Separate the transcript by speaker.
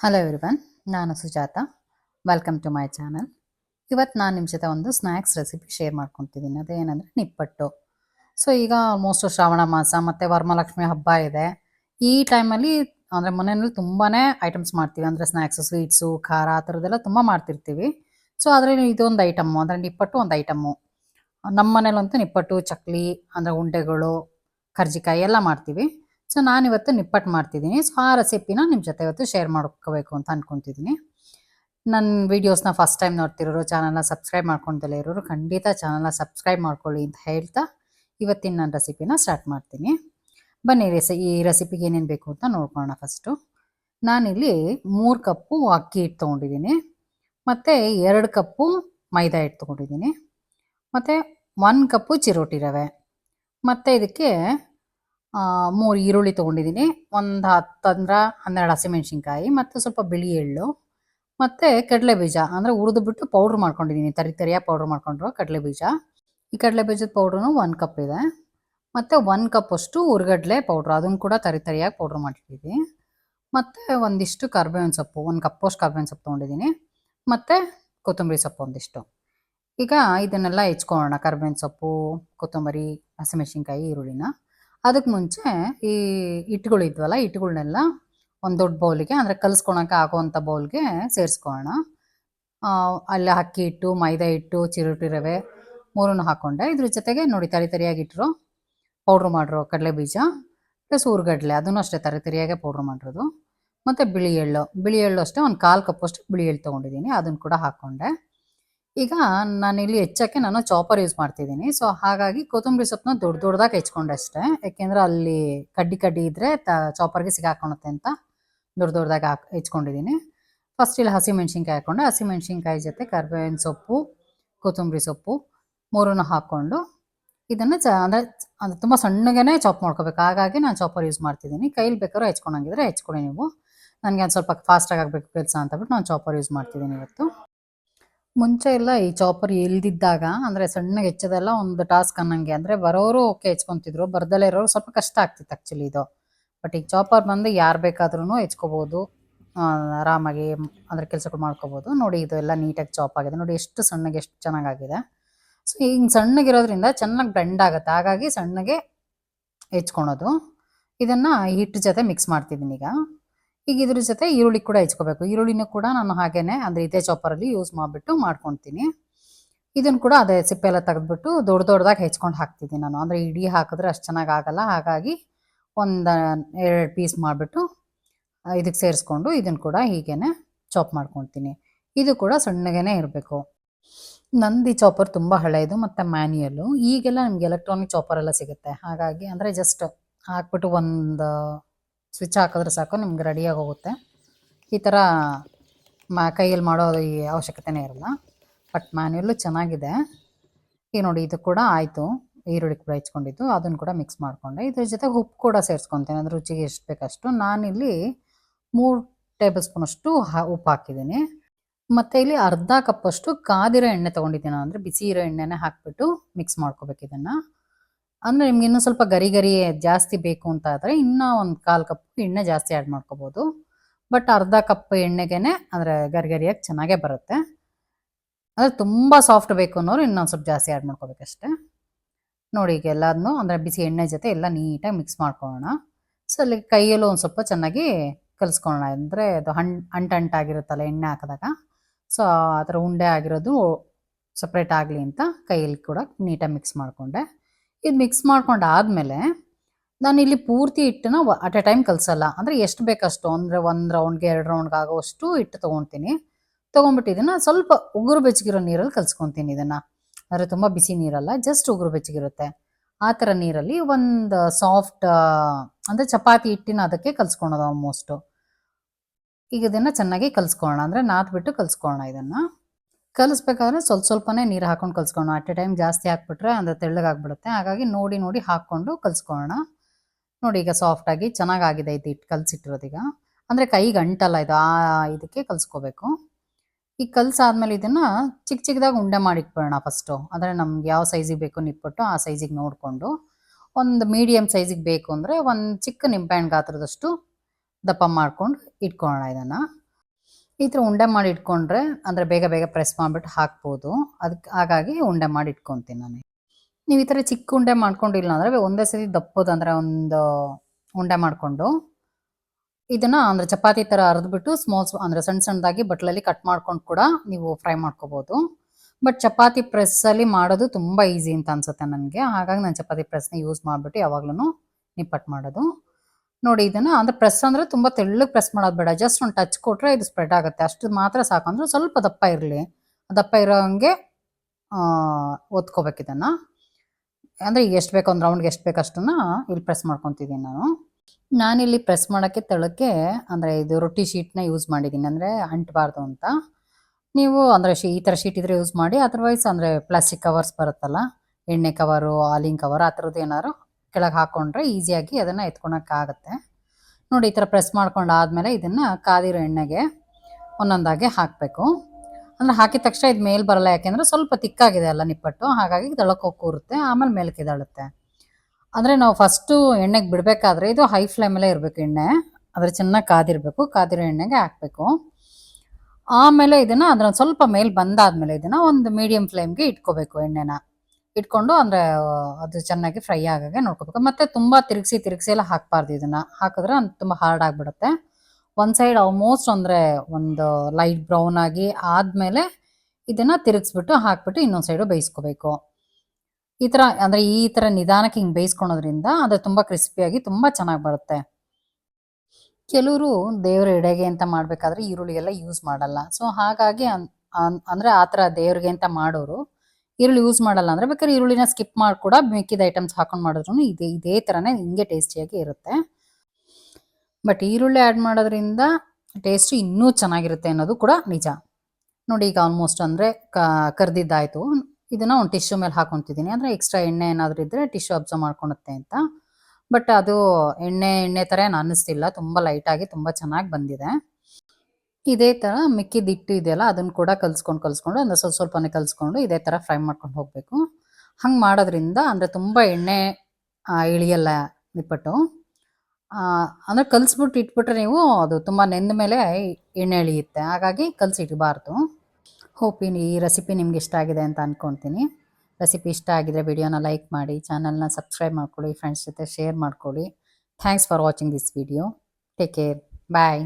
Speaker 1: Hello everyone ನಾನು Sujatha. Welcome to my channel ಇವತ್ತು ನಾನು ನಿಮ್ಮ ಜೊತೆ ಒಂದು ಸ್ನ್ಯಾಕ್ಸ್ ರೆಸಿಪಿ ಶೇರ್ ಮಾಡ್ಕೊತಿದ್ದೀನಿ ಅದೇನಂದರೆ ನಿಪ್ಪಟ್ಟು. ಸೊ ಈಗ ಆಲ್ಮೋಸ್ಟ್ ಶ್ರಾವಣ ಮಾಸ ಮತ್ತು ವರಮಹಾಲಕ್ಷ್ಮಿ ಹಬ್ಬ ಇದೆ. ಈ ಟೈಮಲ್ಲಿ ಅಂದರೆ ಮನೆಯಲ್ಲಿ ತುಂಬಾ ಐಟಮ್ಸ್ ಮಾಡ್ತೀವಿ. ಅಂದರೆ ಸ್ನ್ಯಾಕ್ಸು ಸ್ವೀಟ್ಸು ಖಾರ ಆ ಥರದ್ದೆಲ್ಲ ತುಂಬ ಮಾಡ್ತಿರ್ತೀವಿ. ಸೊ ಅದರಲ್ಲಿ ಇದೊಂದು ಐಟಮ್ಮು ಅಂದರೆ ನಿಪ್ಪಟ್ಟು ಒಂದು ಐಟಮ್ಮು ನಮ್ಮ ಮನೇಲಂತೂ ನಿಪ್ಪಟ್ಟು, ಚಕ್ಲಿ, ಅಂದರೆ ಉಂಡೆಗಳು, ಕರ್ಜಿಕಾಯಿ ಎಲ್ಲ ಮಾಡ್ತೀವಿ. ಸೊ ನಾನಿವತ್ತು ನಿಪ್ಪಟ್ಟು ಮಾಡ್ತಿದ್ದೀನಿ. ಸೊ ಆ ರೆಸಿಪಿನ ನಿಮ್ಮ ಜೊತೆ ಇವತ್ತು ಶೇರ್ ಮಾಡ್ಕೋಬೇಕು ಅಂತ ಅಂದ್ಕೊತಿದ್ದೀನಿ ನನ್ನ ವೀಡಿಯೋಸ್ನ ಫಸ್ಟ್ ಟೈಮ್ ನೋಡ್ತಿರೋರು ಚಾನಲ್ನ ಸಬ್ಸ್ಕ್ರೈಬ್ ಮಾಡ್ಕೊಂಡಲ್ಲೇ ಇರೋರು, ಖಂಡಿತ ಚಾನಲ್ನ ಸಬ್ಸ್ಕ್ರೈಬ್ ಮಾಡ್ಕೊಳ್ಳಿ ಅಂತ ಹೇಳ್ತಾ ಇವತ್ತಿನ ನನ್ನ ರೆಸಿಪಿನ ಸ್ಟಾರ್ಟ್ ಮಾಡ್ತೀನಿ. ಬನ್ನಿ ರೆಸಿ ಈ ರೆಸಿಪಿಗೆ ಏನೇನು ಬೇಕು ಅಂತ ನೋಡ್ಕೊಳ್ಳೋಣ ಫಸ್ಟು ನಾನಿಲ್ಲಿ ಮೂರು ಕಪ್ಪು ಅಕ್ಕಿ ಹಿಟ್ಟು ತೊಗೊಂಡಿದ್ದೀನಿ. ಮತ್ತು ಎರಡು ಕಪ್ಪು ಮೈದಾ ಹಿಟ್ಟು ತೊಗೊಂಡಿದ್ದೀನಿ. ಮತ್ತು ಒಂದು ಕಪ್ಪು ಚಿರೋಟಿ ರವೆ. ಮತ್ತು ಇದಕ್ಕೆ ಮೂರು ಈರುಳ್ಳಿ ತೊಗೊಂಡಿದ್ದೀನಿ. ಒಂದು ಹತ್ತಂದ್ರೆ ಹನ್ನೆರಡು ಹಸಿಮೆಣ್ಸಿನ್ಕಾಯಿ ಮತ್ತು ಸ್ವಲ್ಪ ಬಿಳಿ ಎಳ್ಳು ಮತ್ತು ಕಡಲೆ ಬೀಜ ಅಂದರೆ ಹುರಿದು ಬಿಟ್ಟು ಪೌಡ್ರ್ ಮಾಡ್ಕೊಂಡಿದ್ದೀನಿ ತರಿ ತರಿಯಾಗಿ ಪೌಡ್ರ್ ಮಾಡ್ಕೊಂಡ್ರು ಕಡಲೆ ಬೀಜ ಈ ಕಡಲೆ ಬೀಜದ ಪೌಡ್ರೂ ಒಂದು ಕಪ್ ಇದೆ. ಮತ್ತು ಒಂದು ಕಪ್ಪಷ್ಟು ಹುರ್ಗಡ್ಲೆ ಪೌಡ್ರು ಅದನ್ನು ಕೂಡ ತರಿ ತರಿಯಾಗಿ ಪೌಡ್ರ್ ಮಾಡಿಟ್ಟಿದ್ದೀನಿ ಮತ್ತು ಒಂದಿಷ್ಟು ಕರ್ಬೇವಿನ ಸೊಪ್ಪು, ಒಂದು ಕಪ್ಪಷ್ಟು ಕರ್ಬೇವಿನ ಸೊಪ್ಪು ತೊಗೊಂಡಿದ್ದೀನಿ ಮತ್ತು ಕೊತ್ತಂಬರಿ ಸೊಪ್ಪು ಒಂದಿಷ್ಟು. ಈಗ ಇದನ್ನೆಲ್ಲ ಹೆಚ್ಕೊಳ್ಳೋಣ. ಕರ್ಬೇವಿನ ಸೊಪ್ಪು, ಕೊತ್ತಂಬರಿ, ಹಸಿಮೆಣ್ಸಿನ್ಕಾಯಿ, ಈರುಳ್ಳಿನ. ಅದಕ್ಕೆ ಮುಂಚೆ ಈ ಹಿಟ್ಟುಗಳಿದ್ವಲ್ಲ ಹಿಟ್ಟುಗಳನ್ನೆಲ್ಲ ಒಂದು ದೊಡ್ಡ ಬೌಲಿಗೆ ಅಂದರೆ ಕಲಿಸ್ಕೊಳಕ್ಕೆ ಆಗೋವಂಥ ಬೌಲ್ಗೆ ಸೇರಿಸ್ಕೊಳ್ಳೋಣ ಅಲ್ಲಿ ಅಕ್ಕಿ ಹಿಟ್ಟು ಮೈದಾ ಹಿಟ್ಟು ಚಿರುಟಿ ರವೆ ಮೂರನ್ನು ಹಾಕ್ಕೊಂಡೆ ಇದ್ರ ಜೊತೆಗೆ ನೋಡಿ ತರಿ ತರಿಯಾಗಿಟ್ಟರು ಪೌಡ್ರ್ ಮಾಡಿರೋ ಕಡಲೆ ಬೀಜ ಪ್ಲಸ್ ಹುರ್ಗಡ್ಲೆ ಅದನ್ನು ಅಷ್ಟೇ ತರಿ ತರಿಯಾಗೆ ಪೌಡ್ರ್ ಮಾಡಿರೋದು. ಮತ್ತು ಬಿಳಿ ಎಳ್ಳು ಬಿಳಿ ಎಳ್ಳು ಅಷ್ಟೇ, ಒಂದು ಕಾಲು ಕಪ್ಪಷ್ಟು ಬಿಳಿ ಎಳ್ಳು ತೊಗೊಂಡಿದ್ದೀನಿ ಅದನ್ನು ಕೂಡ ಹಾಕ್ಕೊಂಡೆ ಈಗ ನಾನಿಲ್ಲಿ ಹೆಚ್ಚಕ್ಕೆ ನಾನು ಚಾಪರ್ ಯೂಸ್ ಮಾಡ್ತಿದ್ದೀನಿ. ಸೊ ಹಾಗಾಗಿ ಕೊತ್ತಂಬರಿ ಸೊಪ್ಪನ್ನ ದೊಡ್ಡ ದೊಡ್ಡದಾಗಿ ಹೆಚ್ಕೊಂಡೆ ಅಷ್ಟೇ ಯಾಕೆಂದರೆ ಅಲ್ಲಿ ಕಡ್ಡಿ ಕಡ್ಡಿ ಇದ್ದರೆ ತ ಚಾಪರ್ಗೆ ಸಿಗಾಕೊಳುತ್ತೆ ಅಂತ ದೊಡ್ಡ ದೊಡ್ಡದಾಗಿ ಹಾಕಿ ಹೆಚ್ಕೊಂಡಿದ್ದೀನಿ ಫಸ್ಟ್ ಇಲ್ಲಿ ಹಸಿಮೆಣ್ಸಿನ್ಕಾಯಿ ಹಾಕ್ಕೊಂಡೆ, ಹಸಿಮೆಣ್ಸಿನ್ಕಾಯಿ ಜೊತೆ ಕರ್ಬೇವಿನ ಸೊಪ್ಪು, ಕೊತ್ತಂಬರಿ ಸೊಪ್ಪು ಮೂರನ್ನು ಹಾಕ್ಕೊಂಡು ಇದನ್ನು ಚ ಅಂದರೆ ಅಂದರೆ ತುಂಬ ಸಣ್ಣಗೆ ಚಾಪ್ ಮಾಡ್ಕೋಬೇಕು. ಹಾಗಾಗಿ ನಾನು ಚಾಪರ್ ಯೂಸ್ ಮಾಡ್ತಿದ್ದೀನಿ ಕೈಲಿ ಬೇಕಾದ್ರೂ ಹೆಚ್ಕೊಂಡಂಗಿದ್ರೆ ಹೆಚ್ಕೊಡಿ ನೀವು. ನನಗೆ ಒಂದು ಸ್ವಲ್ಪ ಫಾಸ್ಟಾಗಿ ಆಗಬೇಕು ಕೆಲಸ ಅಂತ ಬಿಟ್ಟು ನಾನು ಚಾಪರ್ ಯೂಸ್ ಮಾಡ್ತಿದ್ದೀನಿ ಇವತ್ತು. ಮುಂಚೆ ಎಲ್ಲ ಈ ಚಾಪರ್ ಇಲ್ದಿದ್ದಾಗ, ಅಂದ್ರೆ ಸಣ್ಣಗೆ ಹೆಚ್ಚದೆಲ್ಲ ಒಂದು ಟಾಸ್ಕ್ ಅನ್ನಂಗೆ, ಅಂದ್ರೆ ಬರೋರು ಓಕೆ ಹೆಚ್ಕೊಂತಿದ್ರು, ಬರ್ದಲೇ ಇರೋರು ಸ್ವಲ್ಪ ಕಷ್ಟ ಆಗ್ತಿತ್ತು ಆಕ್ಚುಲಿ ಇದು. ಬಟ್ ಈಗ ಚಾಪರ್ ಬಂದು ಯಾರು ಬೇಕಾದ್ರೂ ಹೆಚ್ಕೋಬಹುದು ಆರಾಮಾಗಿ ಅಂದ್ರೆ ಕೆಲಸಗಳು ಮಾಡ್ಕೋಬಹುದು ನೋಡಿ ಇದು ಎಲ್ಲ ನೀಟಾಗಿ ಚಾಪ್ ಆಗಿದೆ. ನೋಡಿ ಎಷ್ಟು ಸಣ್ಣಗೆ ಎಷ್ಟು ಚೆನ್ನಾಗಾಗಿದೆ. ಸೊ ಹಿಂಗೆ ಸಣ್ಣಗಿರೋದ್ರಿಂದ ಚೆನ್ನಾಗಿ ಬ್ಲೆಂಡ್ ಆಗುತ್ತೆ. ಹಾಗಾಗಿ ಸಣ್ಣಗೆ ಹೆಚ್ಕೊಳೋದು. ಇದನ್ನ ಹಿಟ್ಟು ಜೊತೆ ಮಿಕ್ಸ್ ಮಾಡ್ತಿದ್ದೀನಿ ಈಗ. ಈಗ ಇದ್ರ ಜೊತೆ ಈರುಳ್ಳಿ ಕೂಡ ಹೆಚ್ಕೋಬೇಕು. ಈರುಳ್ಳಿನೂ ಕೂಡ ನಾನು ಹಾಗೇನೆ ಅಂದರೆ ಇದೇ ಚಾಪರಲ್ಲಿ ಯೂಸ್ ಮಾಡಿಬಿಟ್ಟು ಮಾಡ್ಕೊತೀನಿ. ಇದನ್ನು ಕೂಡ ಅದೇ ಸಿಪ್ಪೆ ಎಲ್ಲ ತೆಗೆದ್ಬಿಟ್ಟು ದೊಡ್ಡ ದೊಡ್ಡದಾಗಿ ಹೆಚ್ಕೊಂಡು ಹಾಕ್ತಿದ್ದೀನಿ ನಾನು. ಅಂದರೆ ಇಡೀ ಹಾಕಿದ್ರೆ ಅಷ್ಟು ಚೆನ್ನಾಗಿ ಆಗಲ್ಲ. ಹಾಗಾಗಿ ಒಂದು ಎರಡು ಪೀಸ್ ಮಾಡಿಬಿಟ್ಟು ಇದಕ್ಕೆ ಸೇರಿಸ್ಕೊಂಡು ಇದನ್ನು ಕೂಡ ಹೀಗೇನೆ ಚಾಪ್ ಮಾಡ್ಕೊತೀನಿ. ಇದು ಕೂಡ ಸಣ್ಣಗೇ ಇರಬೇಕು. ನಂದಿ ಚಾಪರ್ ತುಂಬ ಹಳೆಯದು ಮತ್ತು ಮ್ಯಾನ್ಯಲ್ಲು ಈಗೆಲ್ಲ ನಿಮ್ಗೆ ಎಲೆಕ್ಟ್ರಾನಿಕ್ ಚಾಪರ್ ಎಲ್ಲ ಸಿಗುತ್ತೆ. ಹಾಗಾಗಿ ಅಂದರೆ ಜಸ್ಟ್ ಹಾಕ್ಬಿಟ್ಟು ಒಂದು ಸ್ವಿಚ್ ಹಾಕಿದ್ರೆ ಸಾಕು, ನಿಮ್ಗೆ ರೆಡಿಯಾಗಿ ಹೋಗುತ್ತೆ ಈ ಥರ ಮಾ, ಕೈಯಲ್ಲಿ ಮಾಡೋ ಈ ಅವಶ್ಯಕತೆನೇ ಇರಲ್ಲ. ಬಟ್ ಮ್ಯಾನ್ಯಲ್ಲು ಚೆನ್ನಾಗಿದೆ. ಈಗ ನೋಡಿ, ಇದು ಕೂಡ ಆಯಿತು. ಈರುಳ್ಳಿ ಕೂಡ ಹೆಚ್ಕೊಂಡಿದ್ದು. ಅದನ್ನು ಕೂಡ ಮಿಕ್ಸ್ ಮಾಡಿಕೊಂಡೆ. ಇದ್ರ ಜೊತೆಗೆ ಉಪ್ಪು ಕೂಡ ಸೇರಿಸ್ಕೊತೀನಿ. ಅಂದರೆ ರುಚಿಗೆ ಎಷ್ಟು ಬೇಕಷ್ಟು. ನಾನಿಲ್ಲಿ ಮೂರು ಟೇಬಲ್ ಸ್ಪೂನಷ್ಟು ಉಪ್ಪು ಹಾಕಿದ್ದೀನಿ. ಮತ್ತು ಇಲ್ಲಿ ಅರ್ಧ ಕಪ್ಪಷ್ಟು ಕಾದಿರೋ ಎಣ್ಣೆ ತೊಗೊಂಡಿದ್ದೀನಿ. ಅಂದರೆ ಬಿಸಿ ಇರೋ ಎಣ್ಣೆನೇ ಹಾಕಿಬಿಟ್ಟು ಮಿಕ್ಸ್ ಮಾಡ್ಕೋಬೇಕು ಇದನ್ನು. ಅಂದರೆ ನಿಮ್ಗೆ ಇನ್ನೂ ಸ್ವಲ್ಪ ಗರಿ ಗರಿ ಜಾಸ್ತಿ ಬೇಕು ಅಂತ ಆದರೆ ಇನ್ನೂ ಒಂದು ಕಾಲು ಕಪ್ ಎಣ್ಣೆ ಜಾಸ್ತಿ ಆ್ಯಡ್ ಮಾಡ್ಕೋಬೋದು. ಬಟ್ ಅರ್ಧ ಕಪ್ ಎಣ್ಣೆಗೇನೆ ಅಂದರೆ ಗರಿ ಗರಿಯಾಗಿ ಚೆನ್ನಾಗೇ ಬರುತ್ತೆ. ಅಂದರೆ ತುಂಬ ಸಾಫ್ಟ್ ಬೇಕು ಅನ್ನೋರು ಇನ್ನೊಂದು ಸ್ವಲ್ಪ ಜಾಸ್ತಿ ಆ್ಯಡ್ ಮಾಡ್ಕೋಬೇಕಷ್ಟೆ. ನೋಡಿ ಈಗ ಎಲ್ಲದನ್ನು ಅಂದರೆ ಬಿಸಿ ಎಣ್ಣೆ ಜೊತೆ ಎಲ್ಲ ನೀಟಾಗಿ ಮಿಕ್ಸ್ ಮಾಡ್ಕೊಳ್ಳೋಣ. ಸೊ ಅಲ್ಲಿ ಕೈಯಲ್ಲೂ ಒಂದು ಸ್ವಲ್ಪ ಚೆನ್ನಾಗಿ ಕಲಿಸ್ಕೊಳ್ಳೋಣ. ಅಂದರೆ ಅದು ಹಣ್ ಅಂಟಂಟಾಗಿರುತ್ತಲ್ಲ ಎಣ್ಣೆ ಹಾಕಿದಾಗ. ಸೊ ಆ ಥರ ಉಂಡೆ ಆಗಿರೋದು ಸಪ್ರೇಟ್ ಆಗಲಿ ಅಂತ ಕೈಯಲ್ಲಿ ಕೂಡ ನೀಟಾಗಿ ಮಿಕ್ಸ್ ಮಾಡಿಕೊಂಡೆ. ಇದು ಮಿಕ್ಸ್ ಮಾಡ್ಕೊಂಡು ಆದಮೇಲೆ ನಾನು ಇಲ್ಲಿ ಪೂರ್ತಿ ಹಿಟ್ಟನ್ನ ಅಟ್ ಎ ಟೈಮ್ ಕಲಸಲ್ಲ. ಅಂದರೆ ಎಷ್ಟು ಬೇಕಷ್ಟು? ಅಂದರೆ ಒಂದು ರೌಂಡ್ಗೆ ಎರಡು ರೌಂಡ್ಗೆ ಆಗೋಷ್ಟು ಹಿಟ್ಟು ತೊಗೊತೀನಿ. ತೊಗೊಂಡ್ಬಿಟ್ಟು ಇದನ್ನು ಸ್ವಲ್ಪ ಉಗುರು ಬೆಚ್ಚಗಿರೋ ನೀರಲ್ಲಿ ಕಲ್ಸ್ಕೊತೀನಿ ಇದನ್ನು. ಅಂದರೆ ತುಂಬ ಬಿಸಿ ನೀರಲ್ಲ ಜಸ್ಟ್ ಉಗುರು ಬೆಚ್ಚಗಿರುತ್ತೆ ಆ ಥರ ನೀರಲ್ಲಿ ಒಂದು ಸಾಫ್ಟ್ ಅಂದರೆ ಚಪಾತಿ ಹಿಟ್ಟಿನ ಅದಕ್ಕೆ ಕಲ್ಸ್ಕೊಳೋದು ಆಲ್ಮೋಸ್ಟು ಈಗ ಇದನ್ನು ಚೆನ್ನಾಗಿ ಕಲಿಸ್ಕೊಳ್ಳೋಣ ಅಂದರೆ ನಾದ್ಬಿಟ್ಟು ಕಲಿಸ್ಕೊಳ್ಳೋಣ ಇದನ್ನು. ಕಲಿಸ್ಬೇಕಾದ್ರೆ ಸ್ವಲ್ಪ ಸ್ವಲ್ಪನೇ ನೀರು ಹಾಕೊಂಡು ಕಲಿಸ್ಕೊಳ್ಳೋಣ. ಅಟ್ ಎ ಟೈಮ್ ಜಾಸ್ತಿ ಹಾಕ್ಬಿಟ್ರೆ ಅಂದರೆ ತೆಳ್ಳಗಾಗ್ಬಿಡುತ್ತೆ. ಹಾಗಾಗಿ ನೋಡಿ ನೋಡಿ ಹಾಕ್ಕೊಂಡು ಕಲಿಸ್ಕೊಳ್ಳೋಣ. ನೋಡಿ ಈಗ ಸಾಫ್ಟಾಗಿ ಚೆನ್ನಾಗಾಗಿದೆ ಇದು ಇಟ್ಟು ಈಗ. ಅಂದರೆ ಕೈಗೆ ಅಂಟಲ್ಲ ಇದು, ಆ ಇದಕ್ಕೆ ಕಲಿಸ್ಕೋಬೇಕು. ಈಗ ಕಲಸಾದ್ಮೇಲೆ ಇದನ್ನು ಚಿಕ್ಕ ಚಿಕ್ಕದಾಗಿ ಉಂಡೆ ಮಾಡಿಟ್ಬಿಡೋಣ ಫಸ್ಟು ಅಂದರೆ ನಮ್ಗೆ ಯಾವ ಸೈಜಿಗೆ ಬೇಕು ನಿಪ್ಪಟ್ಟು ಆ ಸೈಜಿಗೆ ನೋಡಿಕೊಂಡು. ಒಂದು ಮೀಡಿಯಮ್ ಸೈಜಿಗೆ ಬೇಕು ಅಂದರೆ ಒಂದು ಚಿಕ್ಕ ನಿಂಬೆಹಣ್ಣು ಗಾತ್ರದಷ್ಟು ದಪ್ಪ ಮಾಡ್ಕೊಂಡು ಇಟ್ಕೊಳ್ಳೋಣ ಇದನ್ನು. ಈ ಥರ ಉಂಡೆ ಮಾಡಿ ಇಟ್ಕೊಂಡ್ರೆ ಅಂದರೆ ಬೇಗ ಬೇಗ ಪ್ರೆಸ್ ಮಾಡಿಬಿಟ್ಟು ಹಾಕ್ಬೋದು. ಅದಕ್ಕೆ ಹಾಗಾಗಿ ಉಂಡೆ ಮಾಡಿ ಇಟ್ಕೊತೀನಿ ನಾನು. ನೀವು ಈ ಥರ ಚಿಕ್ಕ ಉಂಡೆ ಮಾಡ್ಕೊಂಡಿಲ್ಲ ಅಂದರೆ ಒಂದೇ ಸರಿ ದಪ್ಪದು ಅಂದರೆ ಒಂದು ಉಂಡೆ ಮಾಡಿಕೊಂಡು ಇದನ್ನ ಅಂದರೆ ಚಪಾತಿ ಥರ ಅರೆದ್ಬಿಟ್ಟು ಸ್ಮಾಲ್ ಅಂದರೆ ಸಣ್ಣ ಸಣ್ಣದಾಗಿ ಬಟ್ಲಲ್ಲಿ ಕಟ್ ಮಾಡ್ಕೊಂಡು ಕೂಡ ನೀವು ಫ್ರೈ ಮಾಡ್ಕೋಬೋದು. ಬಟ್ ಚಪಾತಿ ಪ್ರೆಸ್ಸಲ್ಲಿ ಮಾಡೋದು ತುಂಬ ಈಸಿ ಅಂತ ಅನ್ಸುತ್ತೆ ನನಗೆ. ಹಾಗಾಗಿ ನಾನು ಚಪಾತಿ ಪ್ರೆಸ್ನ ಯೂಸ್ ಮಾಡಿಬಿಟ್ಟು ಯಾವಾಗ್ಲೂ ನಿಪ್ಪಟ್ಟು ಮಾಡೋದು. ನೋಡಿ, ಇದನ್ನ ಅಂದ್ರೆ ಪ್ರೆಸ್ ಅಂದ್ರೆ ತುಂಬ ತೆಳ್ಳಗೆ ಪ್ರೆಸ್ ಮಾಡೋದು ಬೇಡ. ಜಸ್ಟ್ ಒಂದು ಟಚ್ ಕೊಟ್ರೆ ಇದು ಸ್ಪ್ರೆಡ್ ಆಗುತ್ತೆ. ಅಷ್ಟು ಮಾತ್ರ ಸಾಕು. ಅಂದ್ರೆ ಸ್ವಲ್ಪ ದಪ್ಪ ಇರಲಿ. ದಪ್ಪ ಇರೋ ಹಂಗೆ ಒತ್ಕೋಬೇಕು ಇದನ್ನ. ಅಂದರೆ ಈಗ ಎಷ್ಟು ಬೇಕು? ಒಂದು ರೌಂಡ್ಗೆ ಎಷ್ಟು ಬೇಕು ಅಷ್ಟನ್ನ ಇಲ್ಲಿ ಪ್ರೆಸ್ ಮಾಡ್ಕೊತಿದ್ದೀನಿ ನಾನು. ನಾನಿಲ್ಲಿ ಪ್ರೆಸ್ ಮಾಡೋಕ್ಕೆ ತೆಳಕ್ಕೆ ಅಂದರೆ ಇದು ರೊಟ್ಟಿ ಶೀಟ್ನ ಯೂಸ್ ಮಾಡಿದ್ದೀನಿ ಅಂದರೆ ಅಂಟಬಾರ್ದು ಅಂತ. ನೀವು ಅಂದರೆ ಈ ಥರ ಶೀಟ್ ಇದ್ರೆ ಯೂಸ್ ಮಾಡಿ. ಅದರ್ವೈಸ್ ಅಂದರೆ ಪ್ಲಾಸ್ಟಿಕ್ ಕವರ್ಸ್ ಬರುತ್ತಲ್ಲ, ಎಣ್ಣೆ ಕವರು ಆಲಿಂಗ್ ಕವರ್ ಆ ಥರದ್ದು ಏನಾದ್ರು ಕೆಳಗೆ ಹಾಕ್ಕೊಂಡ್ರೆ ಈಸಿಯಾಗಿ ಅದನ್ನು ಎತ್ಕೊಳಕ್ಕಾಗತ್ತೆ. ನೋಡಿ, ಈ ಥರ ಪ್ರೆಸ್ ಮಾಡ್ಕೊಂಡು ಆದಮೇಲೆ ಇದನ್ನು ಕಾದಿರೋ ಎಣ್ಣೆಗೆ ಒಂದೊಂದಾಗಿ ಹಾಕಬೇಕು. ಅಂದರೆ ಹಾಕಿದ ತಕ್ಷಣ ಇದು ಮೇಲೆ ಬರಲ್ಲ, ಯಾಕೆಂದರೆ ಸ್ವಲ್ಪ ತಿಕ್ಕಾಗಿದೆ ಅಲ್ಲ ನಿಪ್ಪಟ್ಟು. ಹಾಗಾಗಿ ದಳಕ್ಕೆ ಕೂರುತ್ತೆ, ಆಮೇಲೆ ಮೇಲಕ್ಕೆ ದಳುತ್ತೆ ಅಂದರೆ ನಾವು ಫಸ್ಟು ಎಣ್ಣೆಗೆ ಬಿಡಬೇಕಾದ್ರೆ ಇದು ಹೈ ಫ್ಲೇಮಲ್ಲೇ ಇರಬೇಕು ಎಣ್ಣೆ. ಆದರೆ ಚೆನ್ನಾಗಿ ಕಾದಿರಬೇಕು, ಕಾದಿರೋ ಎಣ್ಣೆಗೆ ಹಾಕಬೇಕು. ಆಮೇಲೆ ಇದನ್ನು ಅದ್ರ ಸ್ವಲ್ಪ ಮೇಲೆ ಬಂದಾದಮೇಲೆ ಇದನ್ನು ಒಂದು ಮೀಡಿಯಂ ಫ್ಲೇಮ್ಗೆ ಇಟ್ಕೋಬೇಕು ಎಣ್ಣೆನ. ಇಟ್ಕೊಂಡು ಅಂದ್ರೆ, ಅದು ಚೆನ್ನಾಗಿ ಫ್ರೈ ಆಗಾಗೆ ನೋಡ್ಕೋಬೇಕು. ಮತ್ತೆ ತುಂಬಾ ತಿರುಗಿಸಿ ತಿರುಗಿಸಿ ಎಲ್ಲ ಹಾಕಬಾರ್ದು ಇದನ್ನ. ಹಾಕಿದ್ರೆ ತುಂಬ ಹಾರ್ಡ್ ಆಗಿಬಿಡುತ್ತೆ. ಒಂದು ಸೈಡ್ ಆಲ್ಮೋಸ್ಟ್ ಅಂದ್ರೆ ಒಂದು ಲೈಟ್ ಬ್ರೌನ್ ಆಗಿ ಆದ್ಮೇಲೆ ಇದನ್ನ ತಿರುಗಿಸ್ಬಿಟ್ಟು ಹಾಕ್ಬಿಟ್ಟು ಇನ್ನೊಂದು ಸೈಡು ಬೇಯಿಸ್ಕೋಬೇಕು. ಈ ತರ ಅಂದ್ರೆ ಈ ತರ ನಿಧಾನಕ್ಕೆ ಹಿಂಗ್ ಬೇಯಿಸ್ಕೊಳೋದ್ರಿಂದ ಅದು ತುಂಬ ಕ್ರಿಸ್ಪಿಯಾಗಿ ತುಂಬಾ ಚೆನ್ನಾಗಿ ಬರುತ್ತೆ. ಕೆಲವರು ದೇವ್ರ ಎಡೆಗೆ ಅಂತ ಮಾಡಬೇಕಾದ್ರೆ ಈರುಳ್ಳಿ ಎಲ್ಲ ಯೂಸ್ ಮಾಡಲ್ಲ. ಸೊ ಹಾಗಾಗಿ ಅಂದ್ರೆ ಆ ಥರ ದೇವ್ರಿಗೆ ಅಂತ ಮಾಡೋರು ಈರುಳ್ಳಿ ಯೂಸ್ ಮಾಡಲ್ಲ ಅಂದ್ರೆ ಬೇಕಾದ್ರೆ ಈರುಳ್ಳಿನ ಸ್ಕಿಪ್ ಮಾಡಿ ಕೂಡ ಮಿಕ್ಕಿದ ಐಟಮ್ಸ್ ಹಾಕೊಂಡು ಮಾಡಿದ್ರು ಇದೇ ಇದೇ ಥರನೇ ಹಿಂಗೆ ಟೇಸ್ಟಿಯಾಗಿ ಇರುತ್ತೆ. ಬಟ್ ಈರುಳ್ಳಿ ಆ್ಯಡ್ ಮಾಡೋದ್ರಿಂದ ಟೇಸ್ಟ್ ಇನ್ನೂ ಚೆನ್ನಾಗಿರುತ್ತೆ ಅನ್ನೋದು ಕೂಡ ನಿಜ. ನೋಡಿ ಈಗ ಆಲ್ಮೋಸ್ಟ್ ಅಂದರೆ ಕರ್ದಿದ್ದಾಯ್ತು. ಇದನ್ನ ಒಂದು ಟಿಶ್ಯೂ ಮೇಲೆ ಹಾಕೊತಿದ್ದೀನಿ. ಅಂದರೆ ಎಕ್ಸ್ಟ್ರಾ ಎಣ್ಣೆ ಏನಾದರೂ ಇದ್ದರೆ ಟಿಶ್ಯೂ ಅಬ್ಸರ್ವ್ ಮಾಡ್ಕೊಳುತ್ತೆ ಅಂತ. ಬಟ್ ಅದು ಎಣ್ಣೆ ಎಣ್ಣೆ ಥರ ಏನು ಅನ್ನಿಸ್ತಿಲ್ಲ ತುಂಬ ಲೈಟಾಗಿ ತುಂಬ ಚೆನ್ನಾಗಿ ಬಂದಿದೆ. ಇದೇ ಥರ ಮಿಕ್ಕಿದ ಹಿಟ್ಟು ಇದೆಯಲ್ಲ ಅದನ್ನು ಕೂಡ ಕಲ್ಸ್ಕೊಂಡು ಕಲಿಸ್ಕೊಂಡು, ಅಂದರೆ ಸ್ವಲ್ಪ ಸ್ವಲ್ಪನೇ ಕಲಿಸ್ಕೊಂಡು ಇದೇ ಥರ ಫ್ರೈ ಮಾಡ್ಕೊಂಡು ಹೋಗಬೇಕು. ಹಂಗೆ ಮಾಡೋದ್ರಿಂದ, ಅಂದರೆ ತುಂಬ ಎಣ್ಣೆ ಇಳಿಯಲ್ಲ ನಿಪ್ಪಟ್ಟು ಅಂದರೆ ಕಲಿಸ್ಬಿಟ್ಟು ಇಟ್ಬಿಟ್ರೆ ನೀವು ಅದು ತುಂಬ ನೆಂದ ಮೇಲೆ ಎಣ್ಣೆ ಇಳಿಯುತ್ತೆ. ಹಾಗಾಗಿ ಕಲಸಿ ಇಡಬಾರ್ದು. ಹೋಪ್ ಈ ರೆಸಿಪಿ ನಿಮ್ಗೆ ಇಷ್ಟ ಆಗಿದೆ ಅಂತ ಅಂದ್ಕೊತೀನಿ ರೆಸಿಪಿ ಇಷ್ಟ ಆಗಿದ್ರೆ ವಿಡಿಯೋನ ಲೈಕ್ ಮಾಡಿ, ಚಾನಲ್ನ ಸಬ್ಸ್ಕ್ರೈಬ್ ಮಾಡ್ಕೊಳ್ಳಿ ಫ್ರೆಂಡ್ಸ್ ಜೊತೆ ಶೇರ್ ಮಾಡ್ಕೊಳ್ಳಿ. Thanks for watching this video take care bye